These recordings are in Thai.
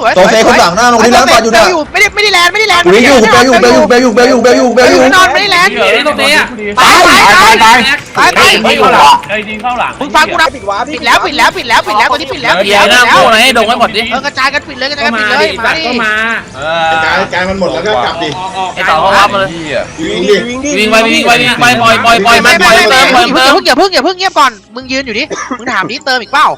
สวยโซเซคนหลังหน้าลงที่แล้วปาดอยู่เบเนี่ยลอยู่ไม่ได้ไม่ได้แลนไม่ได้แลนกูอยู่กูเบลอยู่เบลอยู่เบลอยู่เบลอยู่เบลอยู่เบลอยู่นอนไม่ได้แลน เฮ้ยตรงนี้อะตายตายตายตายตายตายไม่เข้าหลังเฮ้ยยิงเข้าหลังมึงฟังกูนะปิดแล้วปิดแล้วปิดแล้วปิดแล้วตัวนี้ปิดแล้วปิดเดี๋แล้ยววปิดนะแล้วโง่ให้ดงไว้หมดดิเออกระจายกันปิดเลยกระจายก็กันมาปิดเลยดิมาสัตว์ดิก็มากายกายมันหมดแล้วก็กลับดิออกออกไอ้ต่อเขารับมาเลยวิ่งดิวิ่งไปวิ่งไปวิ่งไปปล่อยปล่อยปล่อยมันปล่อยไม่เติไม่มไม่ปล่อยอย่าเติเพิ่มงอย่าเพิ่งอย่าเพิ่งเงียบก่อนมึงยืนอยู่ดิมึงถามดิเติมอีกเปล่า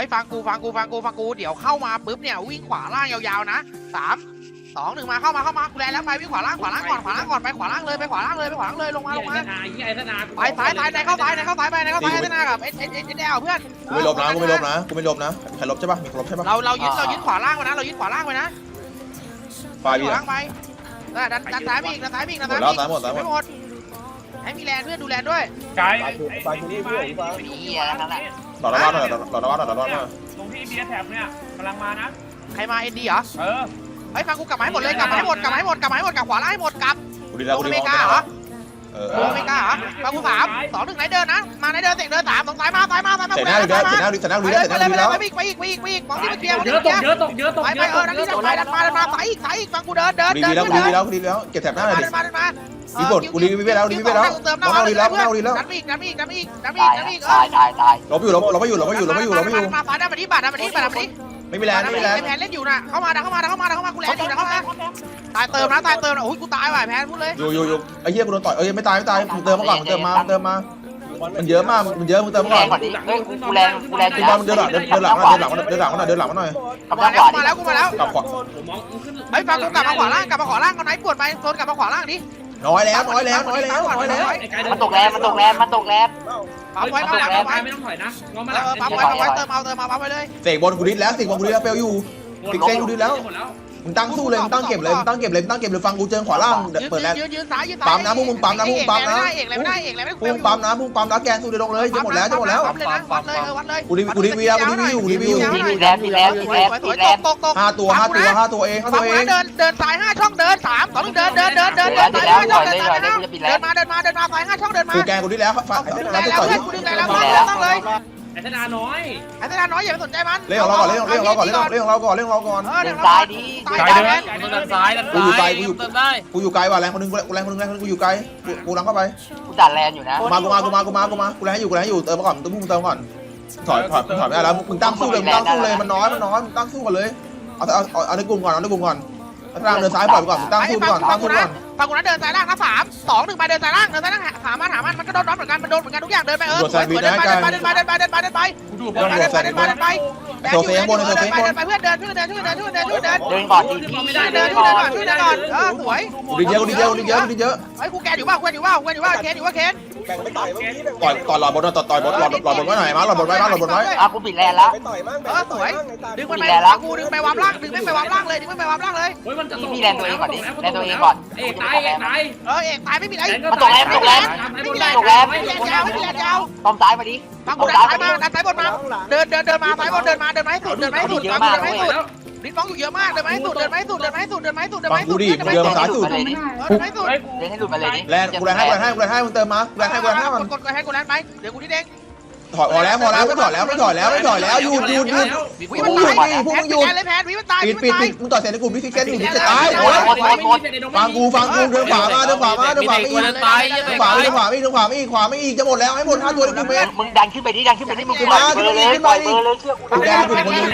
ไอ้ยฟังกูฟังกูฟังกูฟังกูเดี๋ยวเข้ามาปุ๊บเนี่ยวิ่งขวาล่างยาวๆนะสามสองหนึ่งมาเข้ามาเข้ามากูแลแล้วไปวิ่งขวาล่างขวาล่างก่อนขวาล่างก่อนไปขวาล่างเลยไปขวาล่างเลยไปขวาล่างเลยลงมาลงมาไอ้ธนาไปซ้ายซ้ายไหนเข้าซ้ายไหนเข้าซ้ายไปไหนเข้าซ้ายไอ้ธนากับเอ็ดเอ็ดเอ็ดเอ็ดแอลเพื่อนกูไม่ลบนะกูไม่ลบนะกูไม่ลบนะใครลบใช่ปะมีคนลบใช่ปะเราเรายึดเรายึดขวาล่างไว้นะเรายึดขวาล่างไว้นะไฟบีขวานะล่างไปดันดันดันซ้ายไปอีกดันซ้ายไปอีกดันหมซ้ายแล้วไปอีกหมดตายหมไม่ดหมดให้มีแลนเพื่อนดูแลด้วยกายนี่อะนั่นแหละ หลอดระวังหน่อยหลอดระวังหน่อยหลอดระวังหน่อยตรงที่เบียร์แท็บเนี่ยกำลังมานะ ใครมาเอ็นดีเหรอ เออ เฮ้ยฟังกูกลับมาให้หมดเลยกลับมาให้หมดกลับมาให้หมดกลับมาให้หมดกลับขวาล่างให้หมดกลับ กูดีแล้วกูอดีเมมองริกาเหรอเออ โอเมริกาเหรอฟังกูสามสองหนึ่งไหนเดินนะ มาไหนเดินเตะเดินสามสองซ้ายมาซ้ายมาซ้ายมาเสร็จหน้าดีแล้วเสร็จหน้าดีเสร็จหน้าไปดีเลแล้วยเสร็จไปหเลน้ายดีไปเลยแล้วไปอีกไปอีกไปอีกมองที่มันเคลียร์มองเยที่อะมันตเคลียร์กเยอะตกเยอะตกไปเยไปอะเออดันนี้ดันไปดันมาดันมาซ้ายอีกซ้ายอีกฟังกูเดินเดินดีเดินดีแล้วเดิดีนแล้วดีแล้วเก็บแถบหน้าหน่อยดิ มาดันมารีบกดกูรีบไปแล้วรีบไปแล้วเติมหน้าน้องดีแล้วน้องดีแล้วดันอีกดันอีกดันอีกดันอีกตายดันอีกเอตาอยตายตายลบอยู่ลบลบไม่อยู่ลบไม่อยู่ลบไม่อยู่ลบไม่อยู่มาซ้ายดันมาที่บาทดันมาที่บาทดันมาที่ ไม่มีแรงไม่มีแรงแพนเล่นอยู่น่ะ เข้ามาดันเข้ามาดันเข้ามาดันเข้ามา กูแลนอยู่ดันเข้ามา ตายเติมนะ ตายเติมนะโอ้ยกูตายว่ะแพนพูดเลย อยู่อยู่อยู่ไอ้เหี้ยกูโดนต่อยเอ้ยไม่ตายไม่ตายมึงเติมมาก่อนมึงเติมมามึงเติมมา มันเยอะมากมันเยอะมึงเติมมาแรก่องนกว่านี้เฮ้ยกูแรงกูแรงกูบอลมึงเดินหลังเดินเดินหลังมาเดินหลังมาเดินหลังมาเดินหลังมาหน่อยกำมาลังขแล้ววากูมาแล้วกูมาแล้วกลับขวาผมมองขึ้นไอ้ฟังกูกลับมาขวาล่างกลับมาขวาล่างเอาไหนปวดไปโซนกลับมาขวาล่างดิ น้อยแล้วน้อยแล้วน้อยแล้วน้อยแล้วมันตกแรงมันตกแรงมันตกแรงปั๊มไว้ปั๊มไว้แล้ปั๊วมไว้ไม่ต้องถอยนะงอมาเอหลังอปั๊มไว้ปั๊มไว้เติมเอาเติมเอาปั๊มไว้เลยเสกบอลกูดิสแล้วเสกบอลกูดิสแล้วเปลอยู่มึ งตั้งสู้เลยมึงตั้งเก็บเลยมึงตั้งเก็บเลยมึงตั้งเก็บเลยฟังกูเจอขวาล่างเปิดแล้ว ยืนยืนซ้ายยืนซ้ายปั๊มนะพวกมึงปั๊มนะพวกมึงปั๊มนะ เอกเลยไม่ได้เอกเลยไม่ได้พุ่งปั๊มนะพุ่งปั๊มนะแกนสู้เดี๋ยวลงเลยจะหมดแล้วจะหมดแล้วปั๊มเลยนะวัดเลยเออวัดเลยกูรีกูรีวิวกูรีวิวกูรีวิวมีแรงมีแรงมีแรงมีแรงตกตกห้าตัวห้าตัวห้าตัวเองห้าฟัตังวกูเองนะเดินเดินซ้ายห้าช่องเดินสามสองเดินเดินเดินเดินเดินซ้ายห้าช่องเดินซ้ายห้าเดินมาเดินมาเดินมาซ้ายห้าช่องเดินมากูแกนกูดิสแล้วฟังดึงแล้แล้ววต่อยเพื่อนกูดึงแล้วต้องเลย ไอ้ธนาน้อยไอ้ธนาน้อยอย่าไปสนใจมันเล่นของเราก่อนเล่นของเราก่อนเล่นของเราก่อนเล่นของเราก่อน เออเดิเดินนซ้ายดีตายกายตายเดินแมนกายเดินซ้ายดันซ้ายเติมได้กูอยู่ไกลว่ะแรงคนนึงกูแรงคนนึงแรงคนนึงกูอยู่ไกลกูลังเข้าไปกูจัดแรงอยู่นะมากูมากูมากูมากูมากูแรงให้อยู่กูแรงให้อยู่เติมมาก่อนตุ้มมึงเติมก่อนถอยถอยถอยไม่ได้แล้วมึงตั้งสู้เลยมึงตั้งสู้เลยมันน้อยมันน้อยมึงตั้งสู้กันเลยเอาเอาเอาเอาในกลุ่มก่อนเอาในกลุ่มก่อน ทางเดินซ้ายปล่อยไปก่อนมึงตั้งสู้ก่อนตั้งสู้ก่อนฟังกูนะเดินซ้ายล่างนะสามสองหนึ่งไปเดินซ้ายล่างเดินซ้ายล่างหามันหามันมันก็โดนร้อนเหมือนกันมันโดนเหมือนกันทุกอย่างเดินไปเออเดินไปเดินไปเดินไปเดินไปเดินไปเดินไปเดินไปกูดูเดินไปเดินไปเดินไปเดินไปเดินไปเพื่อนเดินช่วยเดินช่วยเดินช่วยเดินช่วยเดินเดินก่อนดีไม่ได้เดินช่วยเดินก่อนช่วยเดินก่อนเออสวยกูดีเยอะกูดีเยอะกูดีเยอะกูดีเยอะไอ้กูแกอยู่ว่ากูอยู่ว่ากูอยู่ว่าเคนอยู่ว่าเคน ต่อยต่อยหลอดบนต่อยต่อยบนหลอดหลอดบนไว้หน่อยมาหลอดบนไว้มาหลอดบนไว้อะกูปิดแรงแล้วเออสวยดึงมันไปกูดึงไปวามล่างดึงไม่ไปวามล่างเลยดึงไม่ไปวามล่างเลยเฮ้ยมันจะพี่แรงตัวเองก่อนดิแรงตัวเองก่อน เอกตายเอกตายเออเอกตายไม่มีไรมันตกแรงตกแรงไม่มีแรงไม่มีแรงยาวไม่มีแรงยาวตอมซ้ายมาดิฟังกูดันซ้ายมาดันซ้ายบนมาเดินเดินเดินมาซ้ายบนเดินมาเดินมาให้สุดเดินมาให้สุดเดินมาให้สุด ลิ้นฟ้องอยู่เยอะมากเดินมาให้สุดเดินมาให้สุดเดินมาให้สุดเดินมาให้สุดเดินฟัมางให้กูสุดดิมึงเดินมาซ้ายสุดเดินมาให้สุดเฮ้ยกูเดินให้หลุดมาเลยดิแรงกูแรงให้กูแรงให้กูแรงให้มึงเติมมาแรงให้กูแรงให้มันกดกดให้กูแรงไปเดี๋ยวกูที่เด้ง ถอยพอแล้วพอแล้วไม่ถอยแล้วไม่ถอยแล้วไม่ถอยแล้วหยุดหยุดหยุดวิมันตายพวกมึงหยุดเลยแพนวิมันตายปิดปิดปิดมึงต่อยเสร็จในกลุ่มพิซิเกนอยู่จะตายฟังกูฟังกูเดินขวามาเดินขวามาเดินขวาไม่อีกตายยังเดินไงขวาไม่เดินขวาไม่เดินขวาไม่อีกขวาไม่อีกจะหมดแล้วให้หมดห้าตัวในกลุ่มเมตรมึงดันขึ้นไปดิดันขึ้นไปดิมึงปล่อยเบอร์เลยปล่อยเบอร์เลยเชื่อกูกูแดงกลุ่มคนนึง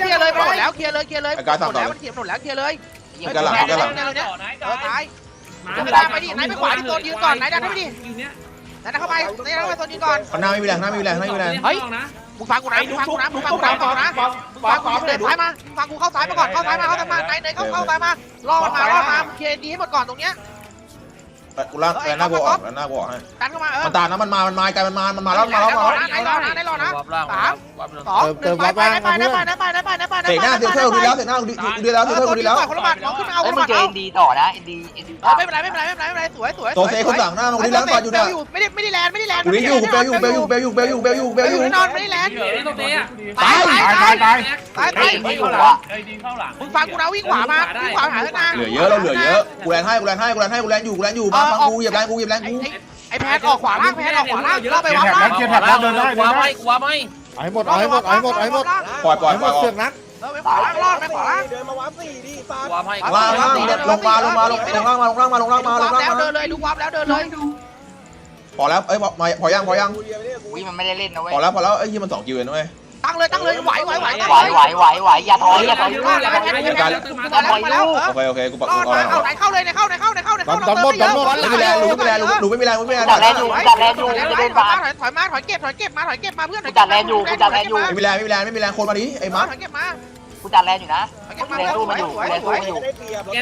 เคลียร์เลยไปหมดแล้วเคลียร์เลยเคลียร์เลยหมดแล้วมันเคลียร์หมดแล้วเคลียร์เลยกระหลังกระหลังเออตายไปไปดิไหนไปขวาที่โซนยืนก่อนไหนดันเข้าไปดิอยู่เนี้ยไหน ดันเข้าไปไหนดันเข้าไปโซนยืนก่อนหน้าไม่มีแรงหน้าไม่มีแรงหน้าไม่มีแรงนะมึงฟังกูนะมึงฟังกูนะมึงฟังกูนะฟังกูนะฟังกูเดินซ้ายมาฟังกูเข้าซ้ายมาก่อนเข้าซ้ายมาเข้าซ้ายมาไหนไหนเข้าเข้าซ้ายมาล่อมันมาล่อมาเคลียร์ดีให้หมดก่อนตรงเนี้ย กูล่างแรงหน้ากูออกแรงหน้ากูออกให้ดันเข้ามาเออมันตามนะมันมามันมาไกลมันมามันมาแล้วมาแล้วมาแล้วไหนรอนะไหนรอนะวับล่างวับสองหนึ่งไปไปไปไปไปไปไปไปไปเตะหน้าเซลเซอร์กูดีแล้วเตะหน้ากูดีกูดีแล้วเซลเซอร์กูดีแล้วคนละบาทของขึ้นมาเอาเฮ้คยนมึละงบาทเจอเอาเอ็นดีต่อนะเอ็นดีเอ็นดีไม่เป็นไรไม่เป็นไรไม่เป็นไรไม่เป็นไรสวยสวยโซเซคนสั่งหน้ากูดีแล้วก่อนอยู่เนี่ยไม่ได้ไม่ได้แลนไม่ได้แลนกูดีอยู่กูเปลอยู่เปลอยู่เปลอยู่เปลอยู่เปลอยู่เปลอยู่นอนไม่ได้แลนเฮ้ยตรงนี้อะตายตายตายตายตายเฮ้ยตายไม่อยู่อะเฮ้ยดิงเข้าหลังมึงฟังกูนะวิ่งขวามาวิ่งขวาหาทางเหลือเยอะเราเหลือเยอะกูแรงให้กูแรงให้กูแรงให้กูแรงอยู่กูแรงอยู่มาฟังกูเหยียบแรงกูเหยียบแรงกูไอ้แพนออกขวาล่างแพนออกขวาล่างเข้าไปวับล่างเกียร์แท็บแล้วเดินได้ขวาไม่ขวาไม่เอาให้หมดเอาให้หมดเอาให้หมดเอาให้หมดปล่อยปล่อยเอาให้ปหมล่อยออดเสืกอกนักเออไปขวาล่างรอดไปขวาล่างขวาไม่ล่างล่างลงมาลงมาลงลงล่างมาลงล่างมาลงล่างมาลงล่างแล้วมาเดินเลยดูวับแล้วเดินเลยพอแล้วเอ้ยพอพอยังพอยังวิมันไม่ได้เล่นนะเว้ยพอแล้วพอแล้วเอ้ยยี่มันสองกิวเองด้วย ตั้งเลยตั้งเลยไหวไหวไหวไหวไหวไหวไหวอย่าถอยอย่าถอยรอดแล้วแพนแพนแพนมาแล้วเออโอเคโอเคกูปักรกูอดเอามาแล้วเอาไหนเข้าเลยไหนเข้าไหนเข้าไหนเข้าไหนเข้าไม่มีแรงรู้ไม่มีแรงรู้หนูไม่มีแรงรู้ไม่มีแรงจัดแลนอยู่จัดแลนอยู่จะเดินผ่านถอยถอยมาถอยเก็บถอยเก็บมาถอยเก็บมาเพื่อนไม่มีแรงไม่มีแรงไม่มีแรงคนมาดิไอ้มัดถอยเก็บมา กูจัดแลนอยู่นะถอยเก็บมาแล้วสวยสวยสวย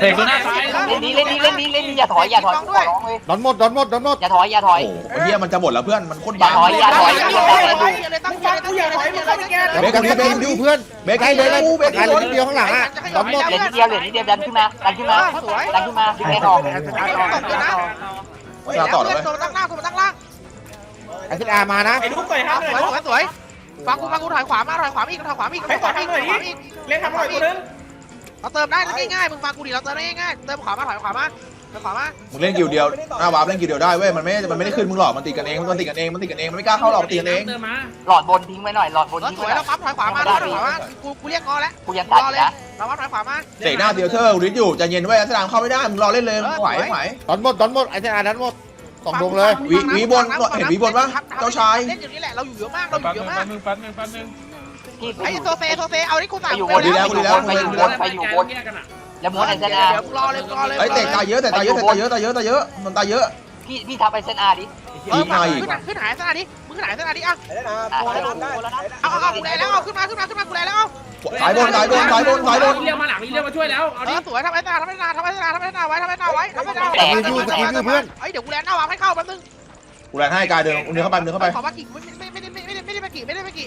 เตะตัวหน้าซ้ายเล่นนี้เล่นนี้เล่นนี้เล่นนี้อย่าถอยอย่าถอยกูขอร้องเลยดอนหมดดอนหมดดอนหมดอย่าถอยอย่าถอยโอ้โหเฮียมันจะหมดแล้วเพื่อนมันโคตรอย่าถอยอย่าถอยเลยตั้งใจตั้งใจตั้งใจตั้งใจเบรกเบรกดูเพื่อนเบรกใกล้ให้เลเลยยนะเบรกใกล้ให้เลเลยยนิดเดียวข้างหลังอะดอนหมดเหลือนิดเดียวเหลือนิดเดียวดันขึ้นมาดันขึ้นมาดันขึ้นมาดึงแรงออกจะต่อเลยตัวตั้งหน้าตัวตั้งล่างไอซีอาร์มานะไอ้ลูกต่อยห้ามสเลยวยสวยสวย ฟังกูฟังกูถอยขวามาถอยขวาอีกถอยขวาอีกถอยขวาอีกถอยขวาอีกเล่นทำหน่อยกูนึงเราเติมได้ง่ายๆมึงฟังกูดิเราเติมได้ง่ายๆเติมขวามาถอยขวามาถอยขวามามึงเล่นกิวเดียวหน้าวาร์ปเล่นกิวเดียวได้เว้ยมันไม่มันไม่ได้ขึ้นมึงหรอกมันติดกันเองมันติดกันเองมันติดกันเองมันไม่กล้าเข้าหรอกมันติดกันเองเติมมาหลอดบนทิ้งไว้หน่อยหลอดบนเออทิ้งสวไว้ยหน่เราอยปั๊มถอยขวามาถอยขวามากูกูเรียกงอแล้วกูยังตัดรออยู่เลยนะเราปั๊มถอยขวามาเตะหน้าเซลเซอร์ริดอยู่ใจเย็นเว้ยสนามเข้าไม่ได้มึงรอเล่นเลยไหวไหวดอนหมดดอนหมดไอซีอาร์ดอนหมด สองดวงเลยหวีหวีบนเห็นหวีบนปะเจ้าชาย เล่นอย่างนี้แหละเราอยู่เยอะมากเราอยู่เยอะมากนึงแป๊บนึงแป๊บนึงที่ไปไอ้อยู่โซเซโซเซเอาที่กูสั่งไปอยู่ไปบนแล้ว ไปอยู่บนไปอยู่บนไปอยู่บนแยกกันอะแล้วม้วนไอเซเดี๋นอาร์ยวรอเลยรอเลยเอ้ยเตะตายเยอะแต่ตายเยอะแต่ตายเยอะตายเยอะตายเยอะมันตายเยอะ พี่พี่ทับไอเซนอาร์ดิ เออขึ้นขึ้นหายสนาดิมึง ขึ้นไหนขึ้นไหนดิอะไอ้นะเอาเอาเอากูแลแล้วเอาขึ้นมาขึ้นมาขึ้นมากูแลแล้วเอาสายบนสายบนสายบนสายบนเรียกมาหลังนี่เรียกมาช่วยแล้วเอาดิสวยทำไอ้นาทำไอ้นาทำไอ้นาทำไอ้นาไว้ทำไอ้นาไว้ทำไอ้นาไว้สกิลสกิลคือเพื่อนเฮ้ยเดี๋ยวกูแลเอาเอาให้เข้าแป๊บนึงกูแลให้กายเดินเดินเข้าไปเดินเข้าไปขอมากี่ไม่ไม่ไม่ไม่ไม่ได้ไม่ได้ม่ไม่ไม่ได้มากี่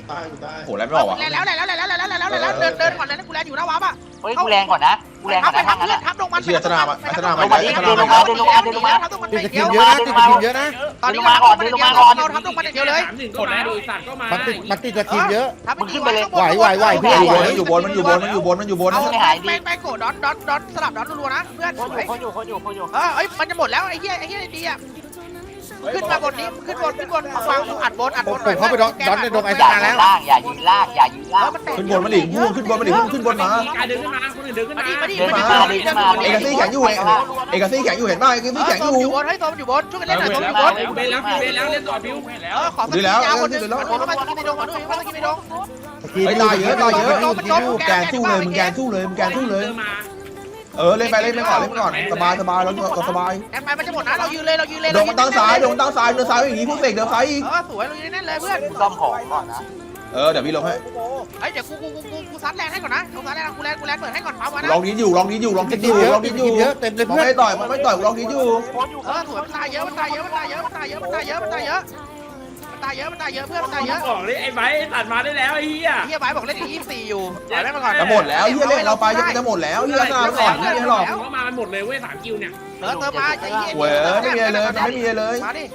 โหแลไม่ไออไม่ะแลแล้วแลแล้วแลแล้วแลแล้วแลแล้วเดินเดิไม่อนแลนะกูแลอยู่นะวับอะ ฮ้ยกูแรงก่อนนะกูแรงก่อนไปนะทางทับนั้นเพื่อนอะทับลงมันเชียร์สนามอะสนามลงมาดิเดินลงมาเดินลงมาเดินลงมา ทับลงมันติดเดีสกิยลวเยอะนะติดสกิลเยอะนะตอนนี้เราทับลงมันอย่างเดียวเลย สามหนึ่งกดแล้วดูสั่นก็มามันติดมันติดสกิลเยอะอยู่บนมันอยู่บนมันอยู่บนมันอยู่บนเอาแป้งแป้งโกดดอทดอทดอทสลับดอทรัวๆนะเพื่อนเขาอยู่เขาอยู่เขาอยู่เขาอยู่เออเอ้ยมันจะหมดแล้วไอ้เหี้ยไอ้เหี้ยดีอะ ขึ้นมาบนนี้ขึ้นบนขึ้นบนฟังอัดบนอัดบนอย่ายืนล่าง อย่ายืนล่าง อย่ายืนล่าง ขึ้นบนมันดิพุ่งขึ้นบนมันดิพุ่งขึ้นบนมา การเดินขึ้นมาคนอื่นเดินขึ้นมามาดิมาดิเอกซี่แข็งอยู่เอกซี่แข็งอยู่เห็นป่ะเอกซี่แข็งออยู่ยู่บนให้โซมอยู่บนช่วยกันเล่นหน่อยโซมอยู่บนเบนแล้วเบนแล้วเล่นต่อบิวเออขอสกิลยาวคนนึงมันเข้ามาสกิลในดงมาด้วยเข้ามาสกิลในดงสกิลไอ้ยูตายสเยกิอะลตายยูเยสอะกิลยูสกิลยูแกนสู้เลยมึงแกนสู้เลยมึงแกนสู้เลยมา เออเล่นไปเล่นไปก่อนเล่นไปก่อนสบายสบายเราเราสบายแอนไปมันจะหมดนะเรายืนเลยเรายืนเลยโดนมันตั้งซ้ายโดนตั้งซ้ายเดินซ้ายอย่างนี้พวกเสกเดินซ้ายอีกเออสวยเรายืนแน่นเลยเพื่อนซ่อมของก่อนนะเออเดี๋ยวพี่ลงให้เฮ้ยเดี๋ยวกูกูกูกูกูซัดแรงให้ก่อนนะกูซัดแรงกูแรงกูแรงเปิดให้ก่อนปั๊มมานะลองนี้อยู่ลองนี้อยู่ลองสนี้อกิลยู่เยอะลองสนี้อกิยู่ลเยอะเต็มเลยมันเพื่อนไม่ต่อยมันไม่ต่อยลองนี้อยู่เออสวยมันตายเยอะมันตายเยอะมันตายเยอะมันตายเยอะมันตายเยอะมันตายเยอะ มันตายเยอะมันตายเยอะเพื่อนมันตายเยอะบอกเลยไอ้ไบตัดมาได้แล้วไอ้เหี้ย เฮียไบบอกเล่นยี่สิบสี่อยู่ปล่อยแม่มาก่อนจะหมดแล้วเฮียเล่นเราไปจะจะหมดแล้วเฮียสนามก่อนเฮียหรอกผมว่ามามันหมดเลยเว้ยสามคิวเนี่ยเออเติมมาไอ้เฮียเว้ยไม่มีเลยไม่มีเลยมาดิ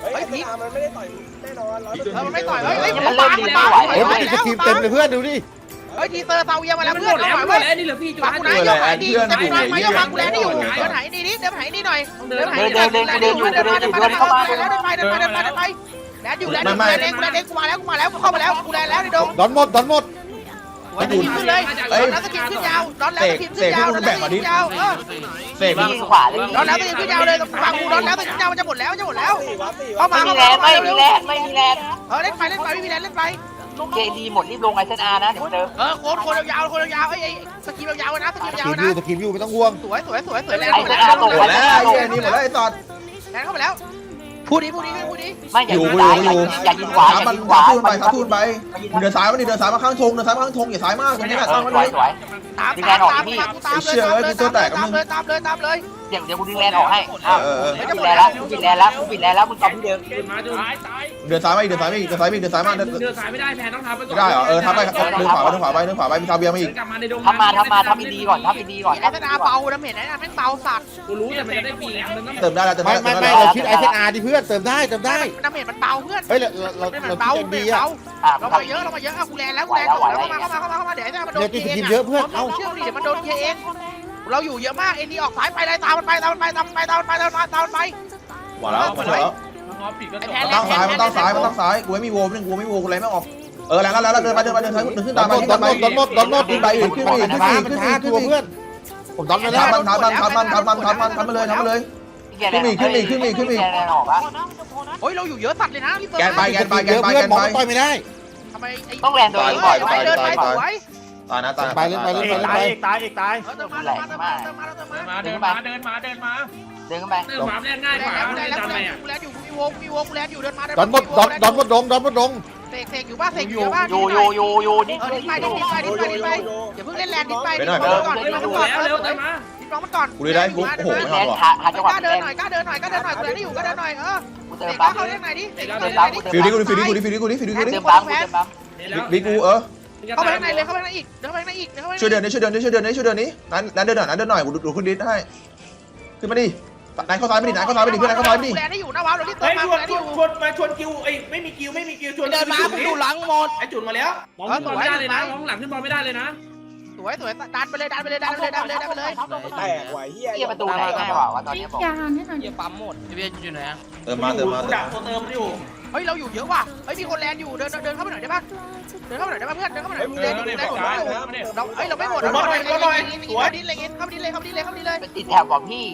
เฮ้ยพีมันไม่ได้ต่อยแน่นอนร้อยเปอร์เซ็นเออต์มันไม่ต่อยเฮ้ยเฮ้ยมันเริ่มดีไม่ไหวเฮ้ยมันติดสกิลเต็มเลยเพื่อนดูดิเฮ้ยทีเซอร์ซาเวียมาแล้วมันหเพื่มอนดแล้วเอาหมไว้ดแล้วนี่เหลือพี่จุฟังฬากูนะยกหายดีเดี๋ยวพี่น้อยมายกฟังกูแล้วนี่อยู่เดินหายนี่ดิเดินหายนี่หน่อยเดินหายเดินเดินเดินอยู่เดินเดินเดินเข้ามาแล้วเดินไปเดินไปเดินไปเดินไป แดนอยู่แดนอยู่แดนเองกูแดนเองกูมาแล้วกูมาแล้วกูเข้ามาแล้วกูแดนแล้วในดงดอนหมดดอนหมดสวยสกิลขึ้นเลยดอนแล้วสกิลขึ้นยาวดอนแล้วสกิลขึ้นยาวดอนแล้วสกิลขึ้นยาวเออเสกยิงขวาเลยดอนแล้วสกิลขึ้นยาวเลยฟังกูดอนแล้วสกิลขึ้นยาวมันจะหมดแล้วจะหมดแล้วสี่วัดสี่วัเข้าดมาไม่มีเข้าแรมางไม่มีแรงไม่มีแรงเออเล่นไปเล่นไปไม่มีแรงเล่นไปเจดีหมดรีบลงไอเซนอาร์นะเดี๋ยวเติมเออโคนโคนยาวโคนยาวไอ้ไอ้สกิลยาวนะสกิลสยากิวลนะยูสกิลยูไม่ต้องห่วงสวยสวยสวยสวยแรงไอหมดเซนแล้วอาร์ตกหมดแล้วไอ้เฮียนี่หมดแล้วไอ้ตอดแรงเข้าไปแล้ว พูดดีพูดดีพูดดีไม่อย่ายิงซ้ายอย่ายิงขวาอย่ามันยิงขวาทับทุนไปทับทุนไปมึงเดินซ้ายมันดิเดินซ้ายมาข้างธงเดินซ้ายมาข้างธงอย่าซ้ายมากตรงนี้แหละเอตั้องมันสเลวยยสวยตามตามตามตามเลยตามเลยตามเลยตามเลยตามเลย เดี๋ยวเดี๋ยวกูดึงแลนออกให้อ้าวกูปิดแลนแล้วกูปิดแลนแล้วกูปิดแลนแล้วมึงตอบที่เดิมขึ้นมาจุนตายตายเดินซ้ายมาอีกเดินซ้ายมาอีกเดินซ้ายมาอีกเดินซ้ายมาเดินเดินสายไม่ได้แพนต้องทำไปก่อนได้เหรอเออทับไปเดินขวาไปเดินขวาไปเดินขวาไปมีซาเบียมาอีกกลับมาในดงทำมาทำมาทำดีๆก่อนทำดีๆก่อนไอ้ธนาเบาดาเมจไอ้นั่นแม่งเบาสัตว์กูรู้แต่มันจะได้ปีกมันต้องเติมได้แล้วเติมไม่ได้ไม่เติมไม่ได้เราคิดไอเซนอาร์ดิเพื่อนเติมได้เติมได้ดาเมจมันเบาเพื่อนเฮ้ยเราเรามันเราเบาคิดเบดีเบาอะอะเรามาเยอะเรามาเยอะเอากูแลนแล้วกูแลนแล้วเข้ามาเข้ามาเข้ามาเข้ามาเดี๋ยวไอ้นั่นมันโดนเนี่ยติดทีมเยอะเพื่อนเอ้าเชื่อดิเดี๋ยวมันโดนเคเอง เราอยู่เยอะมากเอ็นดีออกสายไปเลยตามมันไปตามมันไปตามมันไปตามมันไปตามมันไปตามมันไป หมดแล้วหมดแล้วงอปิดก็จบมันตั้งซ้ายมันตั้งซ้ายมันตั้งซ้ายกูไม่มีโวมนึงกูไม่มีโวกูอะไรไม่ออกเออแล้วแล้วแล้วเดินมาเดินมาเดินซ้ายเดินขึ้นดอตามนหมมาดขึ้นดอตานมหมมาดดอนหมดดอนหมดขึ้นไปอีกขึ้นไปอีกขึ้นไปช้าอีกมันขึ้นไปช้าอีกตัขึ้นวไปอีเพื่กอนผมดอนไม่ได้ทำมันทำมันทำมันทำมันทำมันทำมันทำมาเลยทำมาเลยแลนออกปะโอ้ยเราอยู่เยอะสัตว์เลยนะพี่เติแกนไปแกนไปแกเยนอะไปเพื่อแกนนมองไปต่อยไม่ได้ทำไมไอ้ต้องแลนตัวเองไปก่อนเดินไปสวย ตายนะตายไปเล่นไปเล่นไปเล่นไปตายอีกตายเออเติมมาเติมมาเติมมาเติมมาเติมมาเดินมาเดินมาเดินมาเดินมาเดินขึ้นไปเดินมาเล่นง่ายแลกว่านแล้วแลนแล้วทำไมอะกูแลนอยู่มีวงมีวงกูแลนอยู่เดินมาเดินดอนหมดดอนดอนหมดดงดอนหมดดงเสกเสกอยู่บ้านเสกอยู่บ้านอยู่อยู่อยู่อยู่นี่เออดิ้นไปดิ้นไปดิ้นไปดิ้นไปอย่าเพิ่งเล่นแลนดิ้นไปดิ้นเก่อนดิ้นร็วก่อนแล้วเร็วเดินมาดิ้นมันก่อนกูได้ได้ปุ๊บโอ้โหไม่แลเอานหรอหาหาจังหวะกล้าแลเดินนหน่อยกล้าเดินหน่อยกล้าเดินหน่อยกูแลนได้อยู่กล้าเดินหน่อยเออกูเสเติมกกปั๊ล้ามเข้าเล่นหน่อยดิเสกเติเข้ามเล่นหปั๊น่มอยดิกูเติมฟิวดิกูดิฟิวดิกูดิฟิวดิกูดิฟิวดิกูดิเติมปั๊มกูเติมปั๊ม ดิกูเออ เข้าไปข้างในเลยเข้าไปข้างในอีกเดินเข้าไปข้างในอีกเดินเข้าไปช่วยเดินนี่ช่วยเดินนี่ช่วยเดินนี่ช่วยเดินนี่นั้นนั้นเดินหน่อยนั้นเดินหน่อยกูดูคุณดิให้ขึ้นมาดินายเข้าซ้ายไปดินายเข้าซ้ายไปดิเพื่อนนายเข้าซ้ายไปดิกูแลนได้อยู่นะว้าวเรารีบเติเฮ้มยมาชกูวนแลนชได้วนอยู่ชวนมาชวนกิวไอ้ยไม่มีกิวไม่มีกิวชวนเดินมากูดูหลังหมด ไอ้จุดมาแล้วมองขึ้นบอลไม่ได้เลยนะมองหลังขึ้นบอลไม่ได้เลยนะสวยสวยดันไปเลยดันไปเลยดันไปเลยดันไปเลยดันไปเลยแตกไหวเฮียเฮียประตูไหนง่ายกว่าวะตอนนี้บอกยานให้หน่อยเหี้ยปั๊มหมดเติมมาเติมมากูเติมดักมาตัวเติมอยู่เฮ้ยเราอยู่เยอะว่ะเฮ้ยมีคนแลนอยู่เดินเดินเข้าไปหน่อยได้ปะ เดินเข้าไปหน่อยได้ปะเพื่อนเดินเข้าไปหน่อยแลนอยู่แลนหมดเราเฮ้ยเราไม่หมดเราหมดเลยดินเลยเข้าดินเลยเข้าดินเลยเข้าดินเลยติดแถบบอกพี่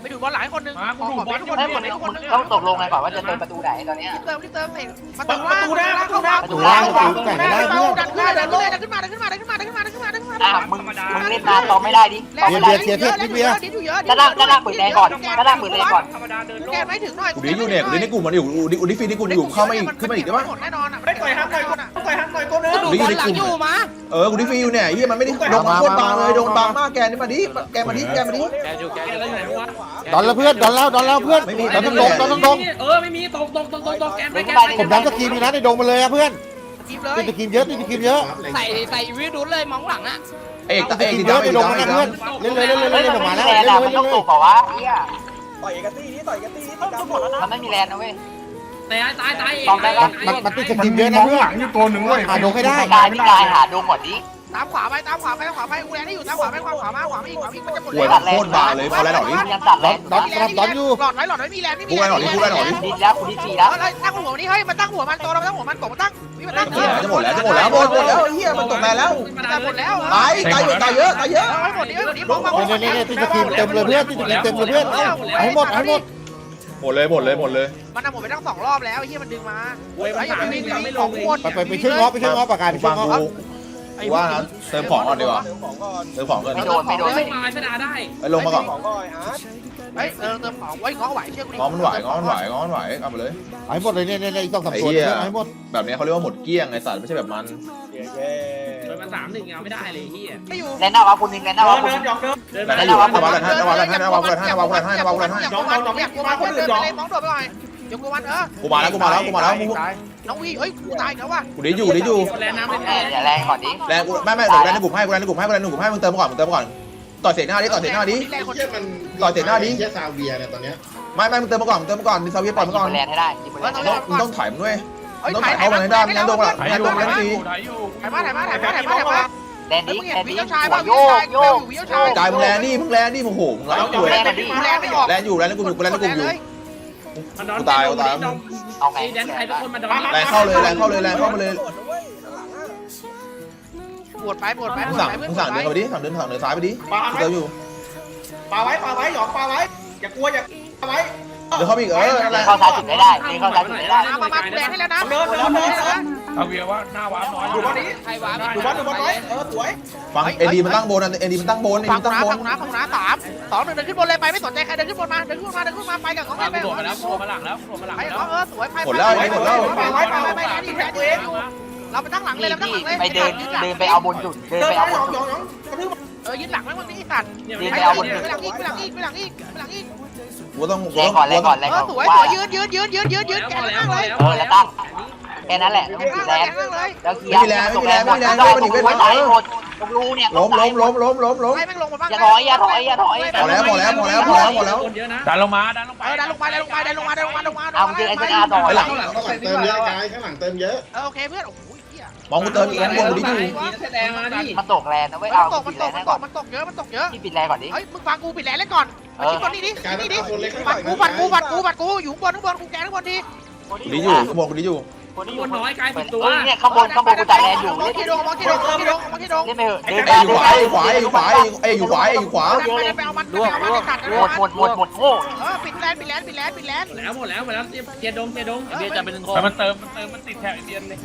ไปดูบอลหลังคนนึงมากูดูบอลทุกคคนนเฮ้ยทุกมึคนงทุกคนต้องตกลงกันก่อนว่าจะเติมประตูไหนตอนเนี้ยรีบเติมรีบเติมเสกมาประตูหน้าประตูหน้าประตูล่างประตูไหนไม่ได้ดัเพื่อนนขึ้นมาดันขึ้นมาดันขึ้นมาดันขึ้นมาดันขึ้นมาดันขึ้นมาดันขึ้นมาดันขึ้นมาอะมึงมึงเล่นมาตอบไม่ได้ดิตอบไม่ได้ดินอยู่เยอะดินอยู่เยอะด้านล่างด้านล่างเปิดแรงก่อนด้านล่างเปิดแรงก่อนธรรมดาเดินโลแกกไม่ถึงหน่อยกูดิอยู่เนี่ยกูดิในกลุ่มมันอยู่ดิดิฟีนี่กูอยู่เข้ามาอีกขึ้นมาอีกได้ปะแน่นอนอะไม่ต่อยห้ามต่อย ต่อยห้ามต่อยตังกูดิอยู่ในกลุ่มเออกูดิฟีอยู่เนี่ยเฮียมันไม่ได้โดนโคตรบางเลยโดนบางมากแกนี่มาดิแกมาดิแกมาดิ แกอยู่แกอยู่ไหนวะดอนแล้วเพื่อนดอนแล้วดอนแล้วเพื่อนไม่มี ดอนต้องดงดอนต้องดงเออไม่มีตกตกตกตกตกแกนไปแกนผมดันสกีมีนะในโดงมาเลยอะเพื่อนทีมเลติยดสกีเยอะติดสกีเยอะใส่ใส่วิวดูเลยมองหลังอะเอกติดสเอกกีที่เยอะในอีกดงมาอีนะเพื่อนเล่นเลยเล่นเลยเฮ้ยเล่นมันออกมาแล้วแลเล่นเลยเล่นเลยมันต้องตกเปล่าวะต่อยกันตี้นี้ต่อยกันตีนี้ติดดำหมดแล้วนะมันไม่มีแลนนะเว้ย แต่ตายตายมันมันติดสกีเยอะนะเพื่อนอยู่ตัวหนึ่งเลยหาดงให้ได้กายนี่กายหาดูก่อนดิตามขวาไปตามขวาไปตามขวาไปกูแลนได้อยู่ตามขวาไปขวาขวามาขวามาอีกขวาอีกมันจะหมดป่วยโคตรบางเลยเอาอะไรหน่อยดิยังตัดเลยดอนดอนดอนอยู่หลอดไว้หลอดไว้มีแลนไม่มีพูดอะไรหน่อยดิพูดอะไรหน่อยดิดินแล้วคุณดิฟีแล้วเฮ้ยตั้งหัวมันนี่เฮ้ยมันตั้งหัวมันตัวเราตั้งหัวมันกบมันตั้งวิมันตั้งจะหมดแล้วจะหมดแล้วหมดหมดแล้วเฮียมันตกแม่แล้วจะหมดแล้วตายตายเยอะตายเยอะตายเยอะเอาให้หมดดิหมดดิมองมองเนี่ยเนี่ยเนี่ยติดสกีเต็มเลยเพื่อนติดสกีเต็มเลยเพื่อนเอาให้หมดเอาให้หมดหมดเลยหมดเลยหมดเลย มันทำหมดไปตั้งสองรอบแล้วไอ้เหี้ยมันดึงมาเว้ยไอ้มันยังสามไม่ไม่มีลสองงเลยคนไปไปไปช่วยง้อไปช่วยง้อปากกาไปช่ฟัวยงง้อกูว่านะเติมของก่อนดีกว่าเติมของก่อนเติมของก่อนไม่โดนไม่โดนไม่มาชนะได้ไปลงมาก่อนของก่อนอาร์ตเฮ้ยเติมเติมของไว้ง้อไหวเชื่อกูดิง้อมันไหวง้อมันไหวง้อมันไหวเอาไปเลยเอาให้หมดเลยเนี่ยเนี่ยอีกสองสามตัวเอาให้หมดแบบนี้เขาเรียกว่าหมดเกลี้ยงไอ้สัตว์ไม่ใช่แบบมันเย้เย้เดินมาสามหนึ่งเอาไม่ได้เลยเฮียไม่อยู่แลนหน้าวาคุณนึงแลนหน้าวาเดินคุณเดินหยอกเดินเดินแต่มาถ้าอยู่ถ้าวางกันให้ถ้าวางกันให้ถ้าวางกันให้ถ้าวางกันให้ถ้าวางกันให้อยากกูมันอยากกูมันเดินไปเลยมองโดดไปหน่อยอยา กกูมันเออกูมาแล้วกูมาแล้วกูมาแล้วมึงน้องวีเฮ้ยกูตายแล้วว่ะกูดิอยู่ดิอยู่แลน้ำเป็นแม่อย่าแรงก่อนดิแรงกูไม่ไม่เดี๋ยวแรงในกลุ่มให้กูแรงในกลุ่มให้กูแรงในกลุ่มให้มึงเติมมาก่อนมึงเติมมาก่อนต่อเสกหน้าดิต่อเสกหน้าดิแรงคนเชี่ยมันต่อเสกหน้าดิเชี่ยซาเวียเนี่ยตอนเนี้ยไม่ไม่มึงเติมมาก่อนมึงเติมมาก่อนดิซาเวียปล่อยมาก่อนแลนให้ได้ยิงบนแลนมึงต้องถ่ายมันด้วยเฮ้ยต้องถ่าถ่ายยเข้ามาในด้านไม่งั้นโดนละไม่งั้นโดนแล้วทีถ่ายมาถ่ายมาถ่ายมาถ่ายมาถ่ายมาแลนเฮ้ยดิมึงเห็แลนนวิดิวชายป่ะวิโยวชายกโยกวิวชายกายมึงแรงดิมึงแรงดิโอ้โหมึงไล่กูแลเลยนดิแรงไม่ออกแรงอยู่แรงในกลุ่มอยู่ กูแรงในกลุ่มอยู่มันนอนเอาไง ไอ้แดนไทยทุกคนมาดอนแรงเข้าเลยแรงเข้าเลยแรงเข้ามาเลยโดดนะเว้ยข้างหลังอะปวดไปปวดไปมึปงวดสั่งไปเพื่อนมึงปวสั่ดงไปเดินเข้าไปดิสั่งเดินสั่งเดินซ้ายไปดิปากูเติมอยู่ปาไว้ปาไว้หยอกปาไว้อย่ากลัวอย่าปาไว้เดินเข้าไปอีกเออนั่นแหเดิละนเข้าซ้ายจุดไม่ได้เดินเข้าซ้ายจุดไม่ได้มามามาแดงให้แล้วนะเดินเดินเดิน เดินเอาเวียว่าหน้าวาร์ปน้อยอยู่บนนี้ใครวะอยู่บนอยู่บนไว้เออสวยฟังเอ็นดีมันตั้งโบนเอ็นดีมันตั้งโบนเอ็นฟัดีงตั้งนะโบนฟังนะฟังนะสามสองหนึ่งเดินขึ้นบนเลยไปไม่สนใจใครเดินขึ้นบนมาเดินขึ้นมาเดินขึ้นมาไปกับเขาไปมาไปโดดมาแล้วโดดมาหลังแล้วโดดมาหลังไปแล้วเขาเออสวยไปหมดแล้วไอ้หมดแล้วไปไปไปไปนี่แพ้ตัวเองเราไปตั้งหลังเลยพี่เราตั้งหลังเลยพี่ไปเดินเดินไปเอาบนจุดเดินเดินไปไปเอาหบยนอกหยจุอดกหยอกกระทืบเออยึดหลังแม่งมึงนี่สัตว์เนี่ยไปมันหลัเอางหมดอีกเลยไปหลังอีกไปหลังอีกไปหลังอีกไปหลังอีกกูต้องกูแรงต้องก่อนแรงก่อนแรงเอก่ออนสวยว่าสวยยืนยืนยืนยืนยืนยืนแกพอนั่แล้วงพอเลยแล้วเออแล้วตั้ง แค่นั้นแหละแกไม่นั่งติดเลแรยงแกนั่งเลยแล้วเคลียร์ตกแรงหมดต้องตกไว้ไหนหมดตกรูเนี่ยล้มล้มล้มล้มล้มล้มให้แม่งลงมาบ้างอย่าถอยอย่าถอยอย่าถอยพอแล้วพอแล้วพอแล้วพอแล้วพอแล้วคนเยอะนะดันลงมาดันลงไปเออดันลงไปดันลงไปดันลงมาดันลงมาดันลงมาเอาจริงไอ้สกาต่อไปหลังข้างหลังข้างหลังเติมเยอะกายข้างหลังเติมเยอะเออโอเคเพื่อนโอ้โหเหี้ยมองกูเติมอีกแล้วบนกูดิอยู่แสดงมาดิมันตกแรงนะเว้ยมันเอาตกมันปิดตแรกงมันให้ตก่อกนมันตกเยอะมันตกเยอะที่ปิดแรงก่อนดิเฮ้ยมึงฟังกูปิดแหลนเล่นก่อนมาชิดคนนี้ดิกายนี่ต้ดิองคนเล็กปัดกูปัดกูปัดกูปัดกูอยู่ข้างบนข้างบนกูแกข้างบนทีดิอยู่กูบอกกูดิอยู่ คนน้อยกายผิดตัวเออเนี่ยข้างบนข้างบนกูจัดแรงอยู่มองเล่นที่ดงมองที่ดงมองที่ดง มองที่ดงเล่นไปเถอะเดินเอ้มายอยู่เดินขวามาอยู่ขวาอยู่ขวาเอ้ยอยู่ขวาเอ้ยอยู่ขวาไปเอามันไปเอามันตัดหมดหมดหมดหมดโง่เออปิดแลนปิดแลนปิดแลนปิดแลนแล้วหมดแล้วหมดแล้วเทียดงเทียดงเบียร์จะเป็นแต่มันเติมมันเติมมันติดแถบอินเดียนเลย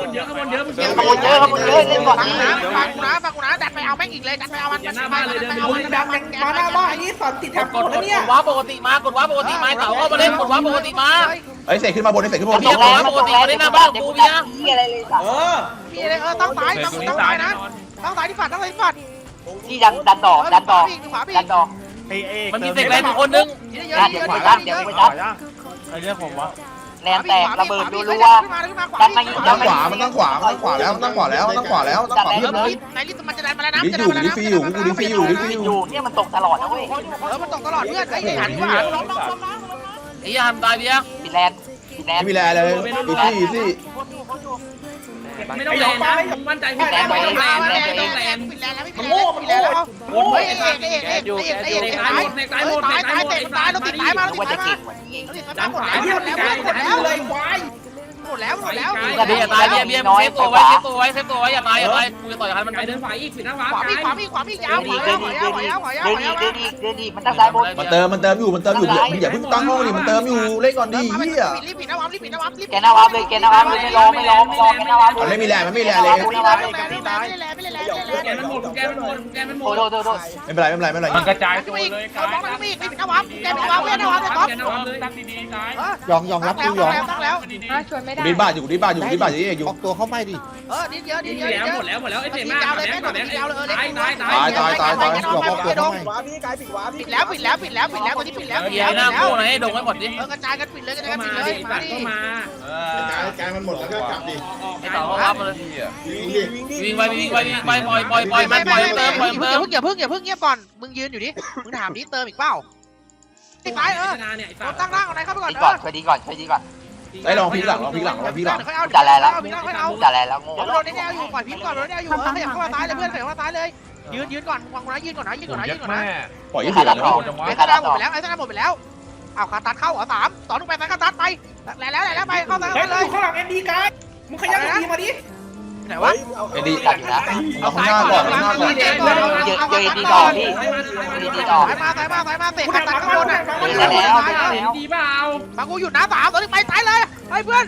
คนเยอะข้างบนเยอะมึงเยอะขบวนเยอะขบวนเยอะเล่นก่อนฟังดินะฟังกูนะฟังกูนะดันไปเอาแม่งอีกเลยดันไปเอามันไปเอามันไปเอามึมันงดันมาหน้าบ้านนี่สอนติดแถบหมดแล้วเนี่ยว้าปกติมากดว้าปกติมาเต่าเข้ามาเล่นกดว้าปกติมาเอ้ยเสกขึ้นมาบนเสกขึ้นมาบนตกแรงปกติเล่นหน้าบ้านกูเบียร์อะไรเลยสัตเอว์อ มีอะไรเออต้องตายเติต้มองตัวต้นี้องตาตายยแน่นะนอนต้องตายที่ฝัดต้องตายที่ฝัดที่ดันดันต่อดันต่อขวาพี่ดันต่อมันมีเสกแรงอยู่คนนึงเยอะด้านเยเดี๋ยวอะขเยวาอะด้านเยเดี๋ยวอะไปดันไอ้เรื่องผมวะแรงแตกระเบิดรัวขึ้นมาขึ้นมาขวาดันมาอีกตั้งขวามันตั้งขวามันตั้งขวาแล้วมันตั้งขวาแล้วมันตั้งขวาแล้วตั้งขวาเพียบเลยไหนลิสมันจะดันมาแล้วนะดิอยู่ดิฟิวกูดิฟิวดิฟิวอยู่เนี่ยมันตกตลอดนะเว้ยเออมันตกตลอดเพื่อนไอ้หันขวาล้มล้มล้มล้มไอ้ยันตายเบียร์ปิดแรงปิดแรงไม่มีแรงเลยอีซี่อีซี่ ไม่ต้องแรงนะมั่นใจไม่ต้องแรงไม่ต้องแรงปิดแลนแล้วไม่ปิดแลนปิดแลนแล้วเฮ้ยเอกเอกเอกเอกเอกเอกตายตายตายตายเตะตายเราติดตายมาเรานึกติดว่าตาจะยมาเก่งกว่านี้เราติดไอ้ตายหมดเหี้ยแล้วติหมดดแล้แล้ววหมดแล้วเลยควาย หมดแล้วหมดแล้วจะดีจะตายเบียร์เบียร์เซฟตัวไว้เซฟตัวไว้เซฟตัวไว้อย่าตายอย่าตายกูจะต่อยกับมันกายเดินฝ่ายอีกปิดหน้าว้าขวามีขวามีขวามียาวขดีวาเดิยาวนขดีวายาเดิวนขวายาวขวายาวดีขวายาวเดินดีเดินดีมันตั้งซ้ายบนมันเติมมันเติมอยู่มันเติมอยู่อย่าเพิ่งตั้งห้องดิมันเติมอยู่เล่นก่อนดิเฮียรีบปิดนะวับรีบปิดนะวับรีบแกหน้าวับเลยแกหน้าวับเลยไม่รอไม่รอไม่รอแกหน้าวับมันไม่มีแรงมันไม่มีแรงเลยไม่ได้แล้วไม่ได้แล้วไม่ได้แล้วไม่ได้แกแล้วมันหมดแกมันหมดแกมันหมโทดษโทษโทษไม่เป็นไรไม่เป็นไรไม่เป็นไรมันกระจายไปตัวอีกเลยเอากายบอลมันมีอีกรีบ ปิดนะวับแกปิดนะวับเว้ยนะวับเลยก๊อฟตั้งดีๆกายยองยองรับกูยองตั้งแล้วช่วนไม่ได้ดิบ้าอยู่ดิบ้าอยู่ดิบ้าอยู่เออยู่ออกตัวเข้าไม่ดิเออดิเยอะดิดีเยอะแล้วหมดแล้วหมดแล้วไอ้เทปิดมากยาวเลยแล้แม่วปิดยาวเลยตายตายตายตายตายตายตายปิดวาพี่กายปิดวาพี่ปิดแล้วปิดแล้วปิดแล้วปิดแล้วตอนนี้ปิดแล้วปิดเบียแล้วหน้าโง่ไหนดงไว้หมดดิเออกระจายกันปิดเลยกระจายก็กันปิมาดเลยดิมาสัตดิว์ก็มากายกายมันหมดแล้วก็กลับดิไอ้ต่อเขาวับมาเลยวิ่งดิวิ่งไปวิ่งไปวิ่งไปปล่อยปล่อยปล่อยมันปล่อยเติมปล่อยอย่าเติมเพิ่งอย่าเพิ่งอย่าเพิ่งเงียบก่อนมึงยืนอยู่ดิมึงถามดิเติมอีกเปล่า ติดไปเออเนี่ยไอ้เราสัตว์ตั้งร่างอะไรเข้าไปก่อนดีเอก่อนอช่วยดีก่อนช่วยดีก่อนไอ้ลองพลิกหลังลองพลิกหลังลองพลิกหลัง ค่อยเอาจัดอะไรแล้วค่อยเอาจัดแรงแล้วโง่เดี๋ยวโดนแนวอยู่ปล่อยพิษก่อนโดนแนวอยู่เออขยับเข้ามาซ้ายเลยเพื่อนขยับเข้ามาซ้ายเลย ยืนยืนก่อนวางกูนะยืนก่อนนะยืนก่อนนะยืนก่อนนะ ปล่อยไม่ยี่ขาสิดบต่อแล้วไม่ไอ้ขาตาดหมดต่อไปแล้วไอ้ตาหมดไปแล้วเอาคาตัดเข้าเหรอสามสองลงไปไปคาตัดไปแล้วแล้วแล้วไปเข้าซ้ายเฮ้ยเลยข้างหลังเอ็นดีกายมึงขยับดีมาดิ ไหนวะไอ้ดีจัดอยู่นะเอาข้างหน้าก่อนข้างหน้าก่อนเจอเจอดีก่อนพี่ดีก่อนสายมาสายมาสายมาเตะคาตัดข้างบนอะเจอแล้วเจอแล้วดีเปล่าบางกูหยุดนะสามตอนนี้ไปซ้ายเลยไปเพื่อน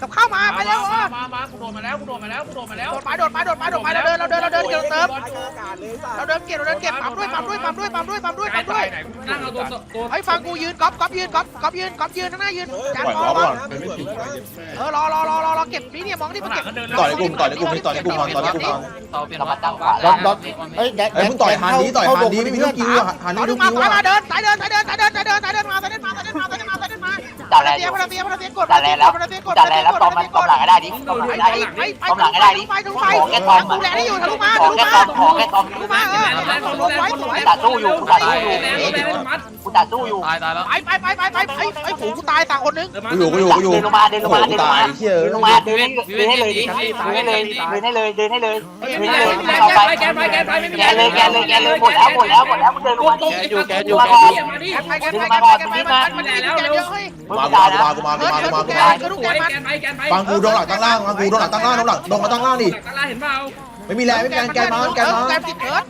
กับเข้ามาไปเร็วเออมามากูโดนมาแล้วกูโดนมาแล้วกูโดนมาแล้วโดดไปโดดไปโดดไปโดดไปเราเดินเราเดินเราเดินเกี่ยวเติมอากาศเลยสัตเราว์เดินเก็บเราเดินเก็บปั๊มด้วยปั๊มด้วยปั๊มด้วยปั๊มด้วยปั๊มด้วยกาปั๊ยมด้วยตายไหนนั่งเอาตัวตัวไอ้ฟังกูยืนก๊อปก๊อปยืนก๊อปก๊อปยืนก๊อปยืนข้างหน้ายืนจานปล่อยรล้ออก่อนมันไม่ถึงไปเย็บแม่เออรอรอรอรอรอเก็บนี่เนี่ยมองนี่มันเก็บต่อยในกลุ่มต่อยในกลุ่มนี่ต่อยในกลุ่มก่อนต่อยในกลุ่มก่อนต่อเปลี่ยนมาตั้งขวาดอนดอนเอ้ยแดกไอ้มึงต่อยฮันดีต่อยฮันดีไม่มีลูกคิวอะฮันต่ดีอลูดูกมาคิวซ้ายอะมาเดินซ้ายเดินซ้ายเดินซ้ายเดินซ้ายเดินซ้ายเดินซ้ายเดินมาซ้ายเดินมาซ้ายเดินมาซ้ายเดินมาจัดแรงเตียพลังเตียพลังเตียกดจัดแรงแล้วพลังเตียกดจัดแรงแล้วตอมมันตอมหลังให้ได้ดิตอมหลังไปให้ได้ดิไปไปตอมหลังให้ได้ดิไปทะลุไปขอแค่ตอมดูแลได้อยู่ทะลุมาขอทะลุแค่มาตอมขอแค่ตอมทะลุมาเออลงไว้สวยตัดสู้อยู่ตัดสู้อยู่มัดกูตัดสู้อยู่ตายตายแล้วไปไปไปไปไปไอ้ไอ้ผูกูตายต่างคนนึงกูอยู่กูอยู่กูอยู่เดินลงมาเดินลงมาเดินลงตายมาเชี่ยเดินลงมาเดินให้เดินให้เลยดิเดินให้เลยเดินให้เลยเดินให้เลยเดินให้เลยไม่เอาไปแกนเลยแกนเลยแกนเลยหมดแล้วหมดแล้วหมดแล้วมึงเดินลงมาดิมาดิแกไปแกไปแกไปแกไปมันมันมันเยอะเฮ้ยมึงมาไม่กูได้มานะกูมากูมากูมากูแกมาก็ลูกสแกวยมันแกนไปแกนไปฟังกูโดนหลังตั้งล่างฟังกูโดนหลังตั้งล่างโดนหลังลงมาตั้งล่างดิหลักตลาเห็นเปล่าไม่มีแรงไม่มีแรงแกนมาแกนมาแกติดเอิร์ธ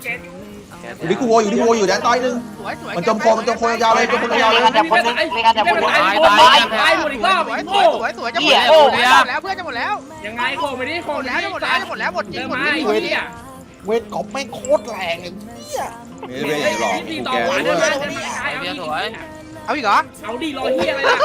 อยู่ที่กูโวอยู่ที่กูโวอยู่แดนต้อยนึงสวยสวยมันจมโคมันจมโคยาวเลยจมโคยาวเลยจับคนนึงเล่นกันจับคนนึงตายตายตายหมดอีกรอบสวยสโง่วยสวยจะหมดแล้วแล้วเพื่อนจะหมดแล้วยังไงโคไปดิโคหมดแล้วจะหมดแล้วจะหมดแล้วหมดจริเดิงนหมดมาจริงไอ้หมดจริงเหี้ยเวทกอบแม่งโคตรแรงเลยไม่ได้หรอกกูต่อแกขวาด้เดิวนยมา เอาอีกเหรอเอาดิรอเหี้ยอะไรล่ะ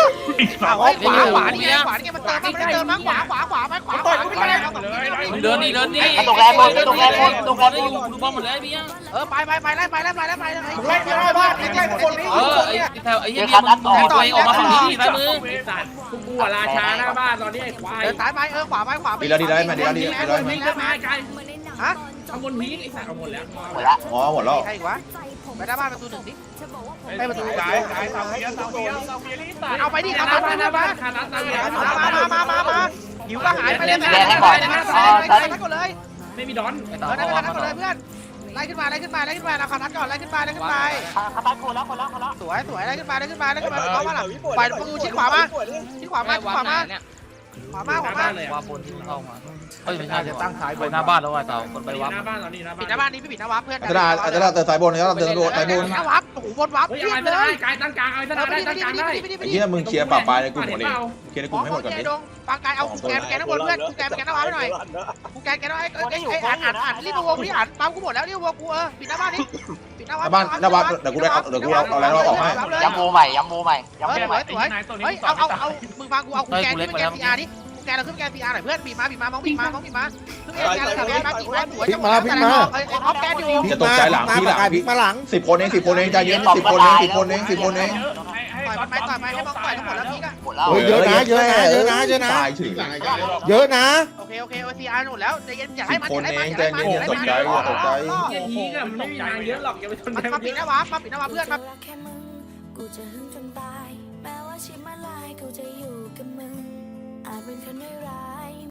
ขวาขวาขวานี่ไงขวานี่ไงมันเติมมันไม่ได้เติมมั้งขวาขวาขวาไปขวาขวาไปมึงเดินดีเดินดีตกแรงหมดตกแรงหมดตกแรงหมดอยู่ดูบอลหมดเลยพี่ยังเออไปไปไปไล่ไปไล่ไปไล่ไปไล่ไล่ไล่บ้านไล่ข้างบนนี้เออไอ้แถวไอ้เหี้ยมันต่อไปออกมาฝั่งนี้ดิซ้ายมือไอ้สัตว์กูกลัวราชาหน้าบ้านตอนนี้ไอ้ควายเดินซ้ายไปเออขวาไปขวาไปดีแล้วดีแล้วมาดีแล้วดีไอ้แล้วบนดีพีแล้วกมาไกลฮะ ข้างบนพีกไอ้สัตว์เอาหมดแล้วหมดละอ๋อหมดแล้วใครวะ ไปหน้าบ้านประตูหนึ่งดิไปประตูกายกายสามเพียสามเพียสามเพียนี่ตัดเอาไปดิหเอาน้าไปบ้านหหน้าน้าบ้าบ้านนคานัดตายมามามามามาหิวก็หายไปเลยไปก่อนเลยไม่มีดอนเออได้ไปนัดก่อนเลยเพื่อนไล่ขึ้นมาไล่ขึ้นมาไล่ขึ้นมาเอาคานัดก่อนไล่ขึ้นมาไล่ขึ้นไปขาตัดคนแล้วคนแล้วคนแล้วสวยสวยไล่ขึ้นมาไล่ขึ้นมาไล่ขึ้นมาเอามาล่ะปล่อยประตูชิดขวามาชิดขวามาชิดขวามาขวามาขวามาเลยวาบนที่เข้ามา เฮ้ยไม่ใช่จะตั้งท้ายไปหน้าบ้านแล้วว่ะเต่าคนไปวับหน้าบ้านตอนนี้หน้าปิดหบ้าน้านบ้านนี้พี่ปิดหน้าวับเพื่อนอัตราอัตราเติร์สายบนแล้วเติร์สสายบนหน้าวับโอ้โหบนวับเฮ้ยเพียเอาบไปเลได้ยกายตั้งกลางเอาไปเออไปได้ดิไปตั้งดิกลางไปได้ดิไปดิไปไอ้ดิเหี้ยมึงเคลียร์ป่าปลายในกลุ่มหมดเห็ดินเปล่าเคลียร์ในกขลุ่อมให้หมดก่อนแกดิดงฟังกายเอากูแกนแกนข้างบนเพื่อนกูแกนแกนหน้าวับให้หน่อยกูแกนแกนหน้าไอ้ไอ้ไอ้อ่านอ่านอ่านรีบมาวงรีบอ่านปั๊มกูหมดแล้วรีบวงกูเออปิดหน้าบ้านนี้ปิดหน้าหวับน้าบ้านหน้าบ้านเดี๋ยวกูได้เดี๋ยวกูเอาเอาอะไรออกให้ย้ำโมใหม่ย้ำโมใหม่เอย้ำอโมสใหวม่ยสวยเฮ้ยเอาเอาเอามึงฟังกูเอากูแกนขึ้นแกนซีอาร์นี่กู แกนเราขึ้นแกนซีอาร์หน่อยเพื่อนบีมาบีมามองบีมามองบีมาขึ้นแกนซีอาร์เลยมาบีมาสวยจะหมดแล้วแต่ละไอ้ท็อปแกนอยู่จะตกใจหลังพี่หลังพลิพี่กมาหลังสิบคนเองสิบคนเองใจเย็นสิบคนเองสิบคนเองสิบคนเองต่อยมันไปต่อยไปให้มองต่อยทั้งหมดแล้วพีกอะหมดแล้วเฮ้ยเยอะนะเยอะนะเยอะนะเยอะนะตายเฉยหลังไอ้กายเยอะนะโอเคโอเคโอซีอาร์หมดแล้วใจเย็นอย่าให้มันคนอย่าให้เอมันงอย่าใจให้มันเย็นอย่าตกใจอย่าตกใจเกียร์ทีก็มันไม่มีทางเยอะหรอกอย่าไปสนใจมาปิดหน้าวับมาปิดหน้าวับเพื่อนมากูจะหึงจนตายแม้ว่า